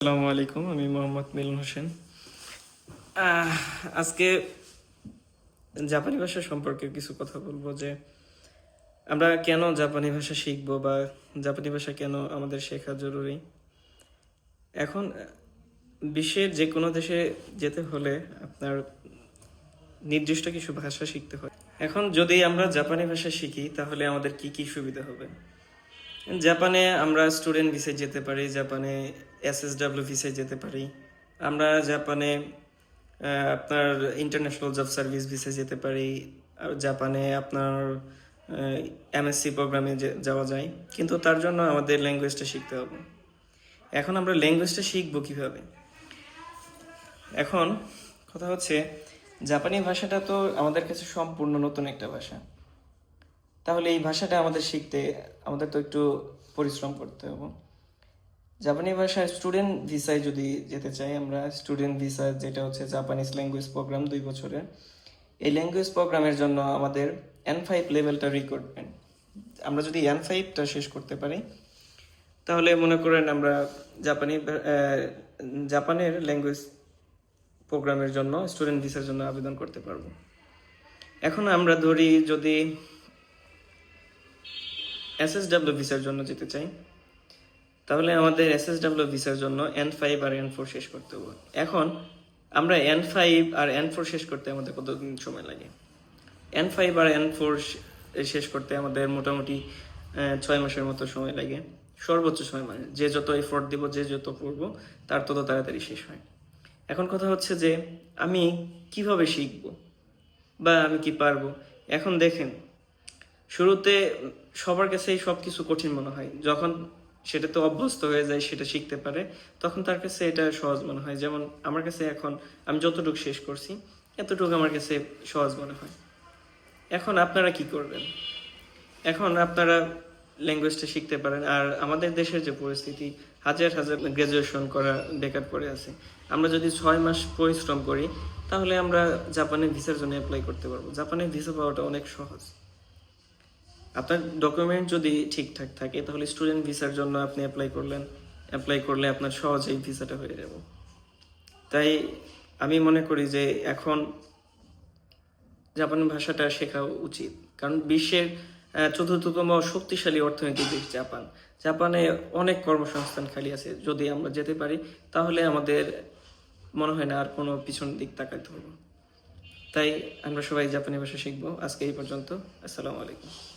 আসসালামু আলাইকুম, আমি মোহাম্মদ মিলন হোসেন। আজকে জাপানি ভাষা সম্পর্কে কিছু কথা বলব যে আমরা কেন জাপানি ভাষা শিখব বা জাপানি ভাষা কেন আমাদের শেখা জরুরি। এখন বিশ্বের যে কোনো দেশে যেতে হলে আপনার নির্দিষ্ট কিছু ভাষা শিখতে হয়। এখন যদি আমরা জাপানি ভাষা শিখি, তাহলে আমাদের কি কি সুবিধা হবে? জাপানে আমরা স্টুডেন্ট ভিসায় যেতে পারি, জাপানে এসএসডব্লিউ ভিসায় যেতে পারি। আমরা জাপানে আপনার ইন্টারন্যাশনাল জব সার্ভিস ভিসায় যেতে পারি, আর জাপানে আপনার এমএসসি প্রোগ্রামে যাওয়া যায়। কিন্তু তার জন্য আমাদের ল্যাঙ্গুয়েজটা শিখতে হবে। এখন আমরা ল্যাঙ্গুয়েজটা শিখব কীভাবে? এখন কথা হচ্ছে, জাপানি ভাষাটা তো আমাদের কাছে সম্পূর্ণ নতুন একটা ভাষা। তাহলে এই ভাষাটা আমাদের শিখতে আমাদের তো একটু পরিশ্রম করতে হবে। জাপানি ভাষায় স্টুডেন্ট ভিসায় যদি যেতে চাই আমরা স্টুডেন্ট ভিসা যেটা হচ্ছে জাপানিজ ল্যাঙ্গুয়েজ প্রোগ্রাম দুই বছরের, এই ল্যাঙ্গুয়েজ প্রোগ্রামের জন্য আমাদের এন ফাইভ লেভেলটা রিকোয়ারমেন্ট আমরা যদি এন ফাইভটা শেষ করতে পারি, তাহলে মনে করেন আমরা জাপানি জাপানের ল্যাঙ্গুয়েজ প্রোগ্রামের জন্য স্টুডেন্ট ভিসার জন্য আবেদন করতে পারব। এখন আমরা ধরি যদি এসএসডব্লিউ ভিসার জন্য যেতে চাই, তাহলে আমাদের এসএসডব্লিউ ভিসার জন্য এন ফাইভ আর এন ফোর শেষ করতে হবে। এখন আমরা এন ফাইভ আর এন ফোর শেষ করতে আমাদের কতদিন সময় লাগে? এন ফাইভ আর এন ফোর শেষ করতে আমাদের মোটামুটি ছয় মাসের মতো সময় লাগে। সর্বোচ্চ ছয় মাস যে যত এফোর্ট দিব, যে যত পড়ব তার তত তাড়াতাড়ি শেষ হয়। এখন কথা হচ্ছে যে আমি কীভাবে শিখব বা আমি কি পারব? এখন দেখেন শুরুতে সবার কাছেই সব কিছু কঠিন মনে হয়। যখন সেটা তো অভ্যস্ত হয়ে যায়, সেটা শিখতে পারে, তখন তার কাছে এটা সহজ মনে হয়। যেমন আমার কাছে এখন আমি যতটুকু শেষ করছি, এতটুকু আমার কাছে সহজ মনে হয়। এখন আপনারা কি করবেন? এখন আপনারা ল্যাঙ্গুয়েজটা শিখতে পারেন। আর আমাদের দেশের যে পরিস্থিতি, হাজার হাজার গ্রাজুয়েশন করা বেকার পড়ে আছে। আমরা যদি ছয় মাস পরিশ্রম করি, তাহলে আমরা জাপানের ভিসার জন্য অ্যাপ্লাই করতে পারব। জাপানের ভিসা পাওয়াটা অনেক সহজ। আপনার ডকুমেন্ট যদি ঠিকঠাক থাকে, তাহলে স্টুডেন্ট ভিসার জন্য আপনি অ্যাপ্লাই করলেন। অ্যাপ্লাই করলে আপনার সহজেই ভিসাটা হয়ে যাবে। তাই আমি মনে করি যে এখন জাপানি ভাষাটা শেখা উচিত। কারণ বিশ্বের চতুর্থতম শক্তিশালী অর্থনৈতিক দেশ জাপান। জাপানে অনেক কর্মসংস্থান খালি আছে। যদি আমরা যেতে পারি, তাহলে আমাদের মনে হয় না আর কোনো পিছন দিক তাকাতে হবে। তাই আমরা সবাই জাপানি ভাষা শিখব। আজকে এই পর্যন্ত। আসসালামু আলাইকুম।